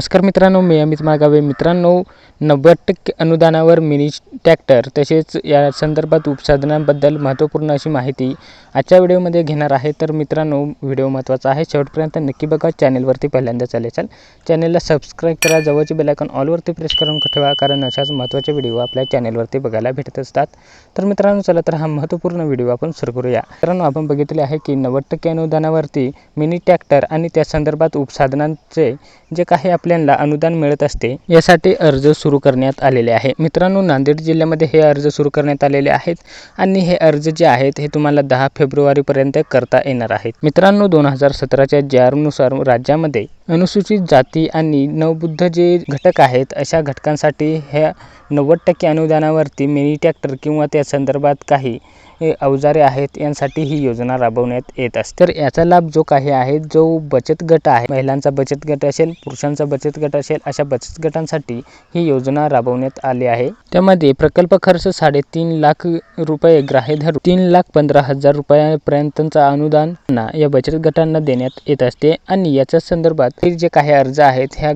नमस्कार मित्रांनो मी अमित मागावे मित्रांनो नव्वद टक्के अनुदानावर मिनी ट्रॅक्टर तसेच या संदर्भात उपसाधनांबद्दल महत्त्वपूर्ण अशी माहिती आजच्या व्हिडिओमध्ये घेणार आहे. तर मित्रांनो व्हिडिओ महत्त्वाचा आहे. शेवटपर्यंत नक्की बघा. चॅनेलवरती पहिल्यांदा चालेल चाल चॅनेलला सबस्क्राईब करा. जवळची बेलायकॉन ऑलवरती प्रेस करून ठेवा कारण अशाच महत्त्वाचे व्हिडिओ आपल्या चॅनेलवरती बघायला भेटत असतात. तर मित्रांनो चला तर हा महत्त्वपूर्ण व्हिडिओ आपण सुरू करूया. मित्रांनो आपण बघितले आहे की नव्वद टक्के अनुदानावरती मिनी ट्रॅक्टर आणि त्या संदर्भात उपसाधनांचे जे काही आपले प्लॅनला अनुदान मिळत असते यासाठी अर्ज सुरू करण्यात आलेले आहे. मित्रांनो नांदेड जिल्ह्यामध्ये हे अर्ज सुरू करण्यात आलेले आहेत आणि हे अर्ज जे आहेत हे तुम्हाला दहा फेब्रुवारीपर्यंत करता येणार आहेत. मित्रांनो दोन हजार सतराच्या जे राज्यामध्ये अनुसूचित जाती आणि नवबुद्ध जे घटक आहेत अशा घटकांसाठी ह्या नव्वद टक्के अनुदानावरती मिनी ट्रॅक्टर किंवा त्या संदर्भात काही अवजारे आहेत यांसाठी ही योजना राबवण्यात येत असते. तर याचा लाभ जो काही आहे जो बचत गट आहे महिलांचा बचत गट असेल पुरुषांचा बचत गट असेल अशा बचत गटांसाठी ही योजना राबवण्यात आली आहे. त्यामध्ये प्रकल्प खर्च साडेतीन लाख रुपये ग्राह्य धरून तीन लाख पंधरा हजार रुपयापर्यंतचा अनुदान या बचत गटांना देण्यात येत असते. आणि याच्या संदर्भात जे काही अर्ज आहेत ह्या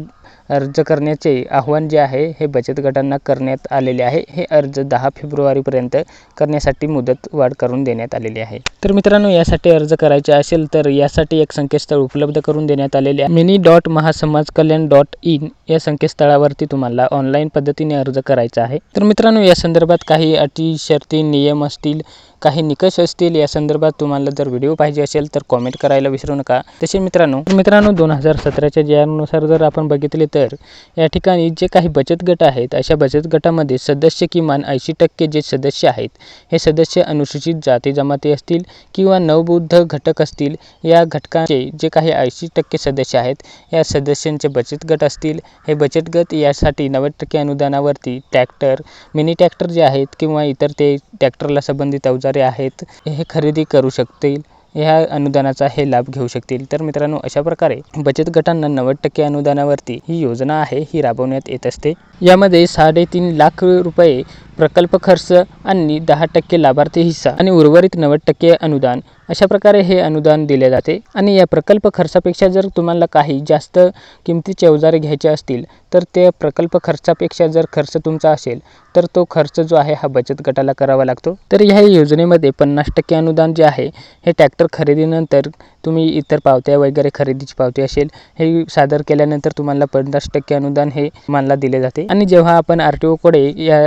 अर्ज करण्याचे आव्हान जे आहे हे बचत गटांना करण्यात आलेले आहे. हे अर्ज दहा फेब्रुवारीपर्यंत करण्यासाठी मुदत वाढ करून देण्यात आलेली आहे. तर मित्रांनो यासाठी अर्ज करायचे असेल तर यासाठी एक संकेतस्थळ उपलब्ध करून देण्यात आलेले आहे. Mini dot Mahasamaj Kalyan dot in या संकेतस्थळावरती तुम्हाला ऑनलाईन पद्धतीने अर्ज करायचा आहे. तर मित्रांनो या संदर्भात काही अटी शर्ती नियम असतील काही निकष असतील या संदर्भात तुम्हाला जर व्हिडिओ पाहिजे असेल तर कॉमेंट करायला विसरू नका. तसे मित्रांनो मित्रांनो दोन हजार सतराच्या जयानुसार जर आपण बघितले तर या ठिकाणी जे काही बचत गट आहेत अशा बचत गटामध्ये सदस्य किमान ऐंशी टक्के जे सदस्य आहेत हे सदस्य अनुसूचित जाती जमाती असतील किंवा नवबौद्ध घटक असतील या घटकांचे जे काही ऐंशी टक्के सदस्य आहेत या सदस्यांचे बचत गट असतील हे बचत गट यासाठी नव्वद टक्के अनुदानावरती ट्रॅक्टर मिनी ट्रॅक्टर जे आहेत किंवा इतर ते ट्रॅक्टरला संबंधित अवजारे आहेत हे खरेदी करू शकतील ह्या अनुदानाचा हे लाभ घेऊ शकतील. तर मित्रांनो अशा प्रकारे बचत गटांना नव्वद टक्के अनुदानावरती ही योजना आहे ही राबवण्यात येत असते. यामध्ये साडेतीन लाख रुपये प्रकल्प खर्च आणि दहा टक्के लाभार्थी हिस्सा आणि उर्वरित नव्वद टक्के अनुदान अशा प्रकारे हे अनुदान दिले जाते. आणि या प्रकल्प खर्चापेक्षा जर तुम्हाला काही जास्त किमतीचे अवजारे घ्यायचे असतील तर ते प्रकल्प खर्चापेक्षा जर खर्च तुमचा असेल तर तो खर्च जो आहे हा बचत गटाला करावा लागतो. तर ह्या योजनेमध्ये पन्नास टक्के अनुदान जे आहे हे ट्रॅक्टर खरेदीनंतर तुम्ही इतर पावत्या वगैरे खरेदीची पावती असेल हे सादर केल्यानंतर तुम्हाला पन्नास टक्के अनुदान हे मानला दिले जाते. आणि जेव्हा आपण आर टी ओकडे या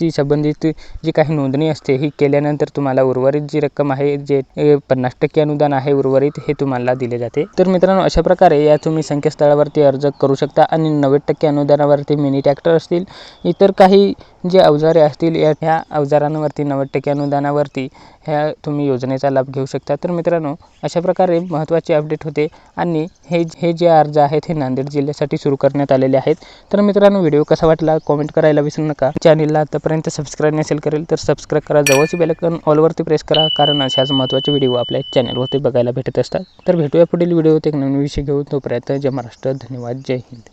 ची संबंधित जी काही नोंदणी असते ही केल्यानंतर तुम्हाला उर्वरित जी रक्कम आहे जे पन्नास टक्के अनुदान आहे उर्वरित हे तुम्हाला दिले जाते. तर मित्रांनो अशा प्रकारे या तुम्ही संकेतस्थळावरती अर्ज करू शकता आणि नव्वद टक्के अनुदानावरती मिनी ट्रॅक्टर असतील. इतर काही जे अवजारे असतील या ह्या अवजारांवरती नव्वद टक्के अनुदानावरती ह्या तुम्ही योजनेचा लाभ घेऊ शकता. तर मित्रांनो अशा प्रकारे महत्त्वाचे अपडेट होते आणि हे हे जे अर्ज आहेत हे नांदेड जिल्ह्यासाठी सुरू करण्यात आलेले आहेत. तर मित्रांनो व्हिडिओ कसा वाटला? कॉमेंट करायला विसरू नका. चॅनलला आतापर्यंत सबस्क्राईब नसेल करेल तर सबस्क्राईब करा. जवळची बेलकन ऑलवरती प्रेस करा कारण अशाच महत्त्वाचे व्हिडिओ आपल्या चॅनलवरती बघायला भेटत असतात. तर भेटूया पुढील व्हिडिओ एक नवीन विषय घेऊन तोपर्यंत जय महाराष्ट्र. धन्यवाद. जय हिंद.